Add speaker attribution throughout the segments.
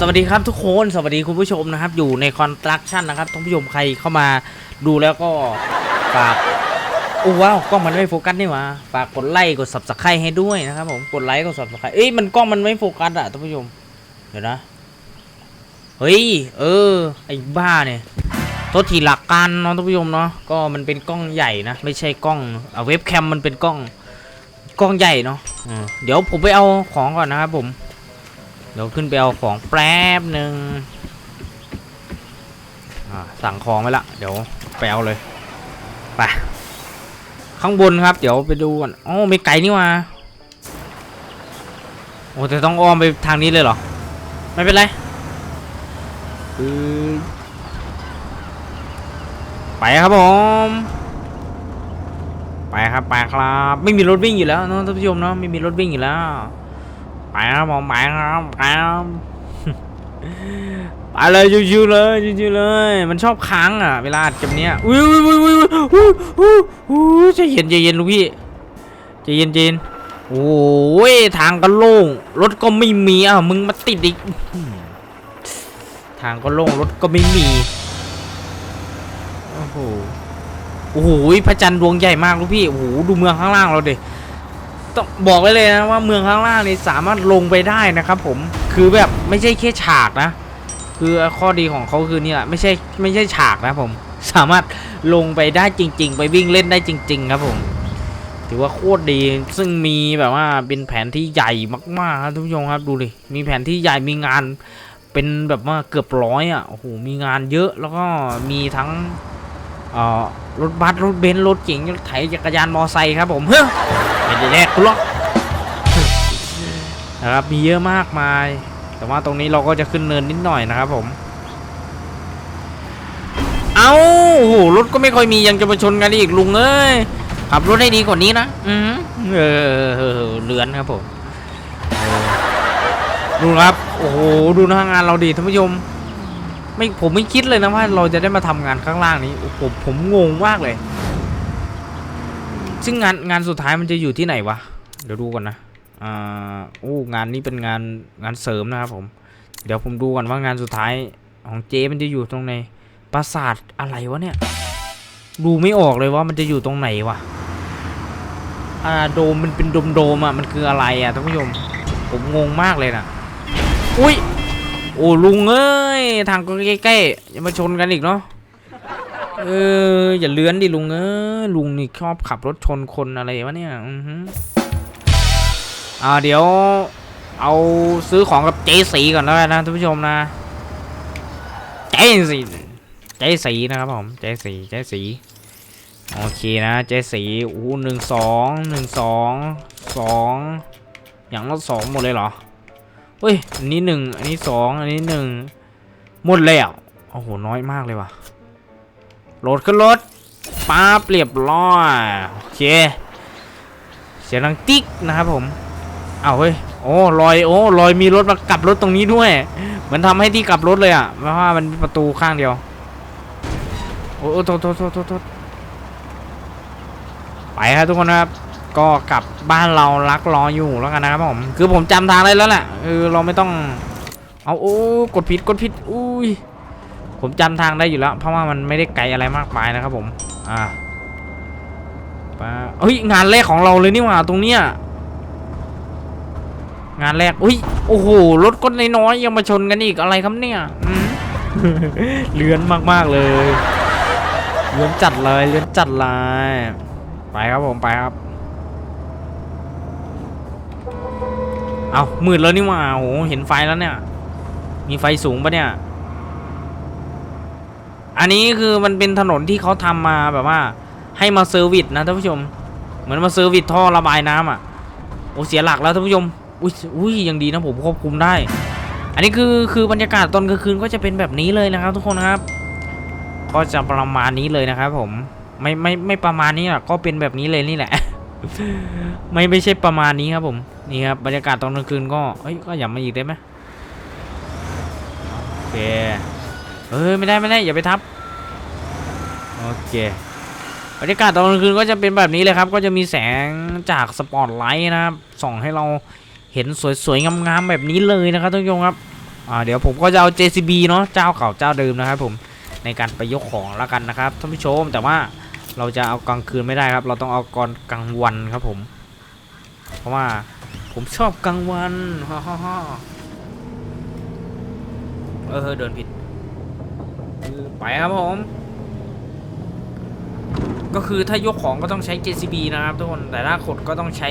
Speaker 1: สวัสดีครับทุกคนสวัสดีคุณผู้ชมนะครับ อยู่ในคอนสตรักชั่นนะครับท่านผู้ชมใครเข้ามาดูแล้วก็ฝากอู้ว้าวกล้องมันไม่โฟกัสนี่หว่าฝากกดไลค์กด subscribe ให้ด้วยนะครับผมกดไลค์กด subscribe เอ้ยมันกล้องมันไม่โฟกัสอะท่านผู้ชมเดี๋ยวนะเฮ้ยเออไอ้บ้าเนี่ยโทษทีหลักการเนาะท่านผู้ชมเนาะก็มันเป็นกล้องใหญ่นะไม่ใช่กล้องเอาเว็บแคมมันเป็นกล้องกล้องใหญ่เนาะเดี๋ยวผมไปเอาของก่อนนะครับผม เดี๋ยวขึ้นไปเอาของแป๊บหนึ่งอ่าสั่งของไปละ เดี๋ยวไปเอาเลย ไป ข้างบนครับ เดี๋ยวไปดูก่อนอ๋อไม่ไกลนี่ว่าโอ้แต่ต้องอ้อมไปทางนี้เลยเหรอ ไม่เป็นไรไปครับผม ไปครับ ไปครับ ไม่มีรถวิ่งอยู่แล้วเนอะท่านผู้ชมเนาะไม่มีรถวิ่งอยู่แล้ว ไปครับผมไปครับไปครับไปเลยชิวๆเลยชิวๆเลย มันชอบค้างอะ เวลาอัดกับเนี้ยอุ้ยอุ้ยอุ้ยอุ้ยอุ้ยอุ้ยอุ้ยใจเย็นใจเย็นลูกพี่ใจเย็นใจเย็นโอ้ยทางก็โล่งรถก็ไม่มีอะมึงมาติดอีกทางก็โล่งรถก็ไม่มีโอ้โหโอ้โหพระจันทร์ดวงใหญ่มากลูกพี่โอ้โหดูเมืองข้างล่างเราดิ ต้องบอกไว้เลยนะว่าเมืองข้างล่างนี่สามารถลงไปได้นะครับผมคือแบบไม่ใช่แค่ฉากนะ คือข้อดีของเขาคือนี่แหละไม่ใช่ไม่ใช่ฉากนะผม สามารถลงไปได้จริง ๆ ไปวิ่งเล่นได้จริง ๆ ครับผมถือว่าโคตรดีซึ่งมีแบบว่าเป็นแผนที่ใหญ่มากๆครับทุกผู้ชมครับดูดิมีแผนที่ใหญ่มีงานเป็นแบบว่าเกือบร้อยอะโอ้โหมีงานเยอะแล้วก็มีทั้งรถบัสรถเบนซ์รถเก๋งรถไถจักรยานมอไซค์ครับผมเฮ้ แลกกูหรอกนะครับมีเยอะมากมาย แต่ว่าตรงนี้เราก็จะขึ้นเนินนิดหน่อยนะครับผมเอาโอ้โหรถก็ไม่ค่อยมียังจะมาชนกันอีกลุงเอ้ยขับรถให้ดีกว่านี้นะอืมเออเลือนครับผมดูครับโอ้โหดูหน้างานเราดีท่านผู้ชมไม่ผมไม่คิดเลยนะว่าเราจะได้มาทำงานข้างล่างนี้โอ้โหผมงงมากเลย ซึ่งงานงานสุดท้ายมันจะอยู่ที่ไหนวะ เดี๋ยวดูก่อนนะ อ่าโอ้งานนี้เป็นงานงานเสริมนะครับผม เดี๋ยวผมดูก่อนว่างานสุดท้ายของเจมันจะอยู่ตรงไหนปราสาทอะไรวะเนี่ย ดูไม่ออกเลยว่ามันจะอยู่ตรงไหนวะ อ่าโดมมันเป็นโดมโดมอะมันคืออะไรอะท่านผู้ชม ผมงงมากเลยนะอุ้ย โอ้ลุงเอ้ย ทางก็ใกล้ๆอย่ามาชนกันอีกเนาะ เออ อย่าเลื้อนดิลุงเออลุงนี่ชอบขับรถชนคนอะไรวะเนี่ยอือฮึอ่าเดี๋ยว เอาซื้อของกับเจสีก่อนแล้วกันนะท่านผู้ชมนะเจสีเจสีนะครับผมเจสีเจสีโอเคนะเจสีอู้หนึ่งสองหนึ่งสองสองอย่างละสองหมดเลยเหรอเฮ้ยอันนี้หนึ่งอันนี้สองอันนี้หนึ่งหมดแล้วโอ้โหน้อยมากเลยว่ะ โหลดขึ้นรถปาบเรียบร้อยโอเคเสียงดังติ๊กนะครับผมเอาเฮ้ยโอ้ลอยโอ้ลอยมีรถมากลับรถตรงนี้ด้วย เหมือนทำให้ที่กลับรถเลยอะเพราะว่ามันมีประตูข้างเดียวโอ้โทษโทษโทษโทษไปครับทุกคนนะครับก็กลับบ้านเรารักรออยู่แล้วกันนะครับผมคือผมจำทางได้แล้วแหละคือเราไม่ต้อง เอาโอ้กดผิดกดผิดอุ้ย ผมจำทางได้อยู่แล้ว เพราะว่ามันไม่ได้ไกลอะไรมากมายนะครับผม อ่าปะเฮ้ยงานแรกของเราเลยนี่หว่าตรงเนี้ยงานแรกอุ้ยโอ้โหรถก็น้อยๆยังมาชนกันอีกอะไรครับเนี่ยเลือนมากๆเลยเลือนจัดเลยเลือนจัดเลยไปครับผมไปครับ เอามืดแล้วนี่หว่าโอ้โหเห็นไฟแล้วเนี่ย มีไฟสูงปะเนี่ย อันนี้คือมันเป็นถนนที่เขาทำมาแบบว่า ให้มาเซอร์วิสนะท่านผู้ชม เหมือนมาเซอร์วิสท่อระบายน้ำอะโอ้เสียหลักแล้วท่านผู้ชมอุ้ยอุ้ยยังดีนะผมควบคุมได้ อันนี้คือคือบรรยากาศตอนกลางคืนก็จะเป็นแบบนี้เลยนะครับ ทุกคนครับ ก็จะประมาณนี้เลยนะครับผมไม่ไม่ไม่ประมาณนี้หรอกก็เป็นแบบนี้เลยนี่แหละ ไม่ไม่ใช่ประมาณนี้ครับผมนี่ครับบรรยากาศตอนกลางคืนก็เอ้ยก็อย่ามาอีกได้ไหมโอเค เอ้ยไม่ได้ไม่ได้อย่าไปทับโอเคบรรยากาศตอนกลางคืนก็จะเป็นแบบนี้เลยครับ ก็จะมีแสงจากสปอตไลท์นะครับส่องให้เราเห็นสวยๆงามๆแบบนี้เลยนะครับท่านผู้ชมครับอ่าเดี๋ยวผมก็จะเอา JCB เนาะเจ้าเก่าเจ้าเดิมนะครับผมในการไปยกของแล้วกันนะครับท่านผู้ชมแต่ว่าเราจะเอากลางคืนไม่ได้ครับ เราต้องเอาก่อนกลางวันครับผม เพราะว่าผมชอบกลางวันฮ่าฮ่าเออเดินผิด ไปครับผม ก็คือถ้ายกของก็ต้องใช้ JCB นะครับทุกคน แต่ถ้าขดก็ต้องใช้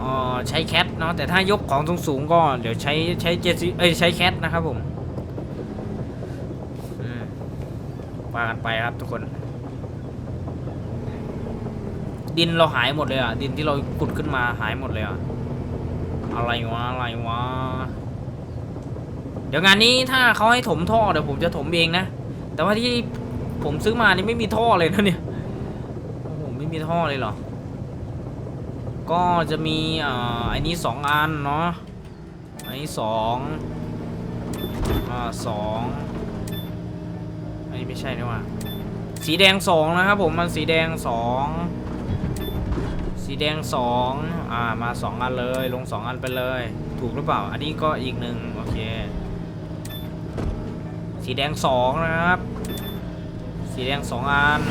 Speaker 1: อ่อใช้แคทเนาะ แต่ถ้ายกของสูงๆก็เดี๋ยวใช้ใช้ JC เอ้ยใช้แคทนะครับผมอืมว่ากันไปครับทุกคน ดินเราหายหมดเลยอะ ดินที่เราขุดขึ้นมาหายหมดเลยอะ อะไรวะ อะไรวะ ดี๋ยวงานนี้ถ้าเขาให้ถมท่อเดี๋ยวผมจะถมเองนะ แต่ว่าที่ผมซื้อมานี่ไม่มีท่อเลยนะเนี่ยโอ้โหไม่มีท่อเลยเหรอ ก็จะมีอ่าอันนี้สองอันเนาะอันนี้สองอ่าสองอันนี้ไม่ใช่นะว่าสีแดงสองนะครับผมมันสีแดงสองสีแดงสองอ่ามาสองอันเลยลงสองอันไปเลย ถูกหรือเปล่า อันนี้ก็อีกหนึ่งโอเค สีแดงสองนะครับ สีแดงสองอัน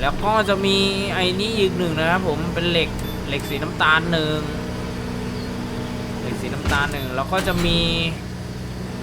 Speaker 1: แล้วก็จะมีไอ้นี่อีกหนึ่งนะครับผมเป็นเหล็กเหล็กสีน้ำตาลหนึ่งเหล็กสีน้ำตาลหนึ่งแล้วก็จะมี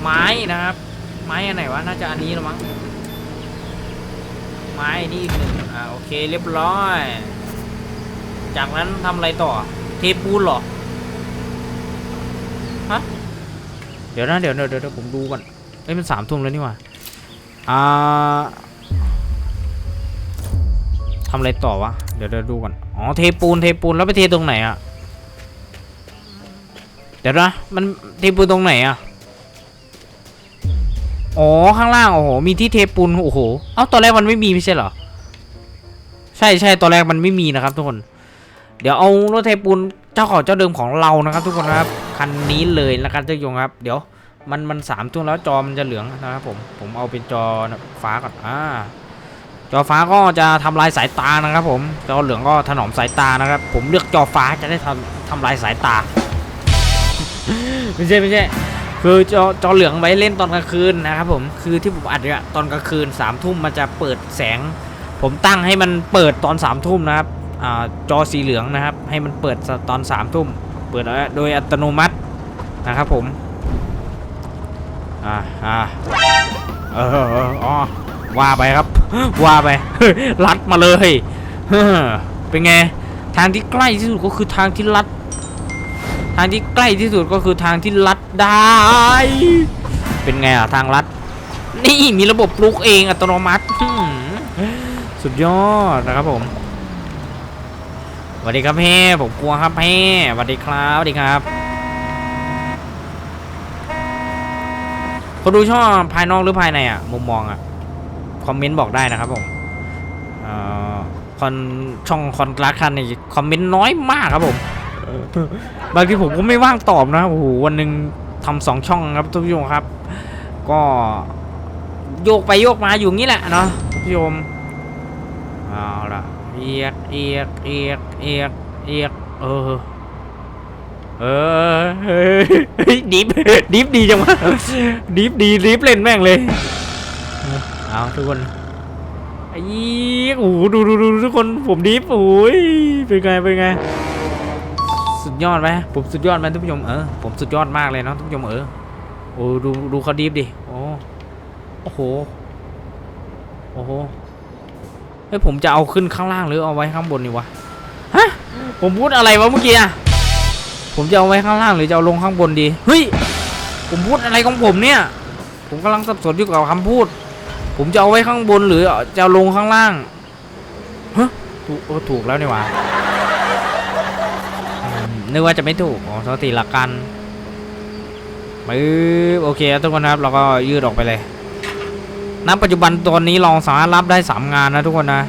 Speaker 1: ไม้นะครับ ไม้อันไหนวะน่าจะอันนี้ละมั้งไม้อนี้อีกหนึ่งอ่าโอเคเรียบร้อย จากนั้นทำอะไรต่อ เทปูนเหรอฮะ เดี๋ยวนะเดี๋ยวเดี๋ยวเดี๋ยวผมดูก่อนเอ้ยมันสามทุ่มแล้วนี่หว่าอ่าทำอะไรต่อวะ เดี๋ยวเดี๋ยวดูก่อน อ๋อเทปูนเทปูนแล้วไปเทตรงไหนอะเดี๋ยวนะมันเทปูนตรงไหนอะอ๋อข้างล่างโอ้โหมีที่เทปูนโอ้โห เอ้าตอนแรกมันไม่มีไม่ใช่เหรอ ใช่ใช่ตอนแรกมันไม่มีนะครับทุกคน เดี๋ยวเอารถเทปูน เจ้าของเจ้าเดิมของเรานะครับ ทุกคนนะครับคันนี้เลยนะครับเจ้ายงครับ เดี๋ยวมันมันสามทุ่มแล้วจอมันจะเหลืองนะครับผมผมเอาเป็นจอฟ้าก่อนอ่าจอฟ้าก็จะทำลายสายตานะครับ ผมจอเหลืองก็ถนอมสายตานะครับ ผมเลือกจอฟ้าจะได้ทำทำลายสายตาไม่ใช่ไม่ใช่คือจอจอเหลืองไว้เล่นตอนกลางคืนนะครับผมคือที่ผมอัดเนี่ยตอนกลางคืนสามทุ่มมันจะเปิดแสง ผมตั้งให้มันเปิดตอนสามทุ่มนะครับ จอสีเหลืองนะครับ ให้มันเปิดตอนสามทุ่มเปิดโดยอัตโนมัตินะครับผมอ่าอ่าเอออ๋อว่าไปครับ ว่าไปลัดมาเลยเป็นไงทางที่ใกล้ที่สุดก็คือทางที่ลัด ทางที่ใกล้ที่สุดก็คือทางที่ลัดได้ เป็นไงอะทางลัด นี่มีระบบปลุกเองอัตโนมัติสุดยอดนะครับผม วัสดีครับเพ่ผมกลัวครับเพ่สวัสดีครับสวัสดีครับคนดูชอบภายนอกหรือภายในอะมุมมองอะคอมเมนต์บอกได้นะครับผมอ่อคอนช่องคอนรักคันนี่คอมเมนต์น้อยมากครับผมบางทีผมก็ไม่ว่างตอบนะโอ้โหวันหนึ่งทำสองช่องครับทุกผู้ชมครับ ก็โยกไปโยกมาอยู่งี้แหละเนาะทุกผู้ชมเอาละ เอียกเอียกเอียกเอียกเอียกเออเออเฮ้ยดิฟดิฟดีจังวะดิฟดีดิฟเล่นแม่งเลยเอาทุกคนไอ้โอ้ดูดูดูทุกคนผมดิฟโอ้ยเป็นไงเป็นไงสุดยอดไหมผมสุดยอดไหมทุกผู้ชมเออผมสุดยอดมากเลยเนาะทุกผู้ชมเออโอ้ดูดูเขาดีฟดิโอ้โอ้โหโอ้โห เฮ้ยผมจะเอาขึ้นข้างล่างหรือเอาไว้ข้างบนนี่วะฮะผมพูดอะไรวะเมื่อกี้อะผมจะเอาไว้ข้างล่างหรือจะเอาลงข้างบนดีเฮ้ยผมพูดอะไรของผมเนี่ย ผมกำลังสับสนอยู่กับคำพูด ผมจะเอาไว้ข้างบนหรือจะเอาลงข้างล่างฮะถูกเออถูกแล้วนี่ว่านึกว่าจะไม่ถูกอ๋อโทษทีหลักกันปึ๊บโอเคทุกคนครับเราก็ยืดออกไปเลย ณปัจจุบันตอนนี้เราสามารถรับได้สามงานนะทุกคนนะ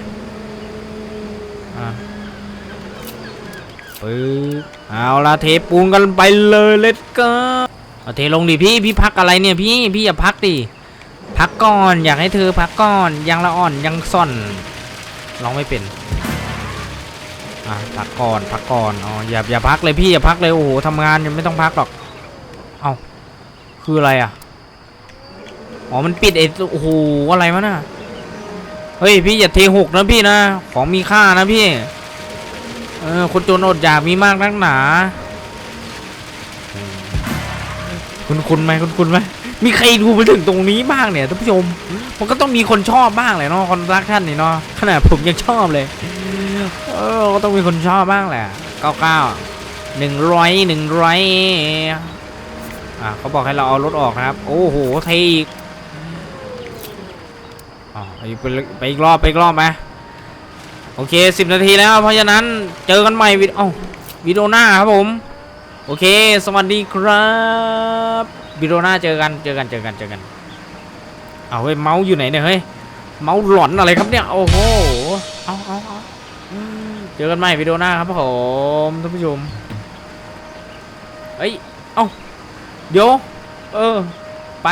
Speaker 1: ปึ๊บเอาละเทปูนกันไปเลยเลตก็เอาเทลงดิพี่พี่พักอะไรเนี่ยพี่พี่อย่าพักดิพักก่อนอยากให้เธอพักก่อนยังละอ่อนยังซ่อนร้องไม่เป็นอะพักก่อนพักก่อนอ๋ออย่าอย่าพักเลยพี่อย่าพักเลยโอ้โหทำงานยังไม่ต้องพักหรอกเอาคืออะไรอะ อ๋อ มันปิดไอ้โอ้โหอะไรวะน่ะ เฮ้ย พี่อย่าเทหกนะพี่นะ ของมีค่านะพี่ เออ คนจนอดอยากมีมากนักหนา คุณคุณไหมคุณคุณไหมมีใครดูไปถึงตรงนี้บ้างเนี่ยท่านผู้ชม มันก็ต้องมีคนชอบบ้างแหละเนาะคอนรักท่านนี่เนาะ ขนาดผมยังชอบเลย เออ ก็ต้องมีคนชอบบ้างแหละเก้าเก้าหนึ่งร้อยหนึ่งร้อยอะเขาบอกให้เราเอารถออกนะครับ โอ้โหเทอีก ไปไปอีกรอบไปอีกรอบไหมโอเคสิบนาทีแล้ว เพราะฉะนั้นเจอกันใหม่วิดอวิดีโอหน้าครับผม โอเค สวัสดีครับวิดีโอหน้าเจอกันเจอกันเจอกันเจอกันเอาเฮ้ยเมาส์อยู่ไหนเนี่ยเฮ้ยเมาส์หลอนอะไรครับเนี่ยโอ้โหเอาเอาเอาเจอกันใหม่วิดีโอหน้าครับผมท่านผู้ชมเอ้ยเอ้าเดี๋ยวเออ ไป